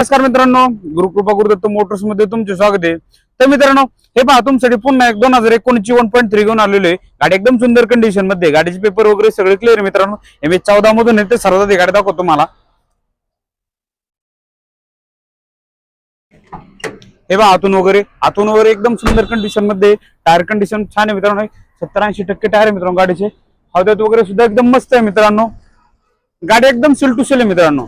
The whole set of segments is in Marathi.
नमस्कार मित्रांनो गुरुकृपा गुरुदत्त मोटर्समध्ये तुमचे स्वागत आहे. तर मित्रांनो हे पहा तुमच्यासाठी पुन्हा एक दोन हजार एकोणीसची वन पॉईंट थ्री घेऊन आलेलो आहे. गाडी एकदम सुंदर कंडिशनमध्ये गाडीचे पेपर वगैरे सगळे क्लिअर मित्रांनो. एम एच चौदा मधून येते सर्वात गाडी दाखवतो मला हे बा आतून वगैरे आतून वगैरे एकदम सुंदर कंडिशनमध्ये टायर कंडिशन छान आहे मित्रांनो. सत्तर ऐंशी टक्के टायर आहे मित्रांनो गाडीचे. हौद्यात वगैरे सुद्धा एकदम मस्त आहे मित्रांनो. गाडी एकदम सिल टू सेल आहे मित्रांनो.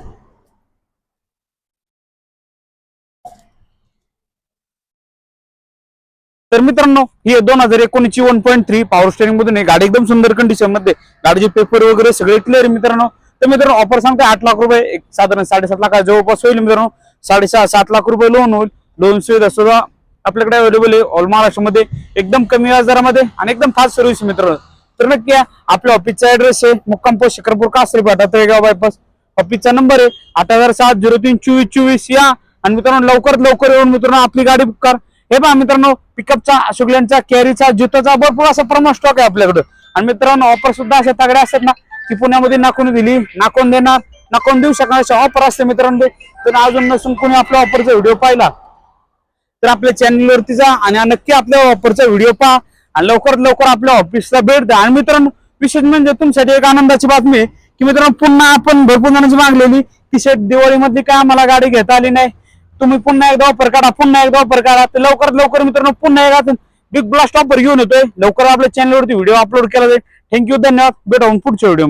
तर मित्रांनो ही दोन हजार एकोणीसची one point three power steering मधून आहे गाडी एकदम सुंदर कंडिशनमध्ये गाडीचे पेपर वगैरे सगळे क्लिअर मित्रांनो. तर मित्रांनो ऑफर सांगते आठ लाख रुपये एक साधारण साडेसात लाख जवळपास होईल मित्रांनो. साडेसहा सात लाख रुपये लोन होईल. लोन सुविधा सुद्धा आपल्याकडे अवेलेबल आहे. ऑल महाराष्ट्रामध्ये एकदम कमी व्याजदरामध्ये आणि एकदम फास्ट सर्व्हिस मित्रांनो. तर नक्की आपल्या ऑफिसचा ऍड्रेस आहे. मुक्काम पोस्ट शिकरपूर कासरी फाटा तळेगाव बायपास ऑफिसचा नंबर आहे. आठ हजार सात झिरो तीन चोवीस चोवीस. या. आणि मित्रांनो लवकरात लवकर येऊन मित्रांनो आपली गाडी बुक कर. हे पहा मित्रांनो पिकअपचा अशोकल्यांचा कॅरीचा जितोचा भरपूर असा प्रमो स्टॉक आहे आपल्याकडं. आणि मित्रांनो ऑफर सुद्धा अशा तगड्या असतात ना की पुण्यामध्ये नाकून दिली नाकून देणार नाकून देऊ शकणार अशा ऑफर असते मित्रांनो. तर अजून नसून कोणी आपल्या ऑफरचा व्हिडिओ पाहिला तर आपल्या चॅनलवरती जा आणि नक्की आपल्या ऑफरचा व्हिडिओ पहा. आणि लवकरात लवकर आपल्या ऑफिसला भेट द्या. आणि मित्रांनो विशेष म्हणजे तुमच्यासाठी एक आनंदाची बातमी आहे की मित्रांनो पुन्हा आपण भरपूर जणांची मागलेली की शेट दिवाळीमधली काय आम्हाला गाडी घेता आली नाही. तुम्ही पुन्हा एकदा ऑफर काढा पुन्हा एकदा ऑफर काढा. तर लवकरात लवकर मित्रांनो पुन्हा एकदा बिग ब्लास्ट ऑफर घेऊन येतोय. लवकर आपल्या चॅनलवरती व्हिडिओ अपलोड केला जाईल. थँक्यू धन्यवाद. भेटा पुढच्या व्हिडिओ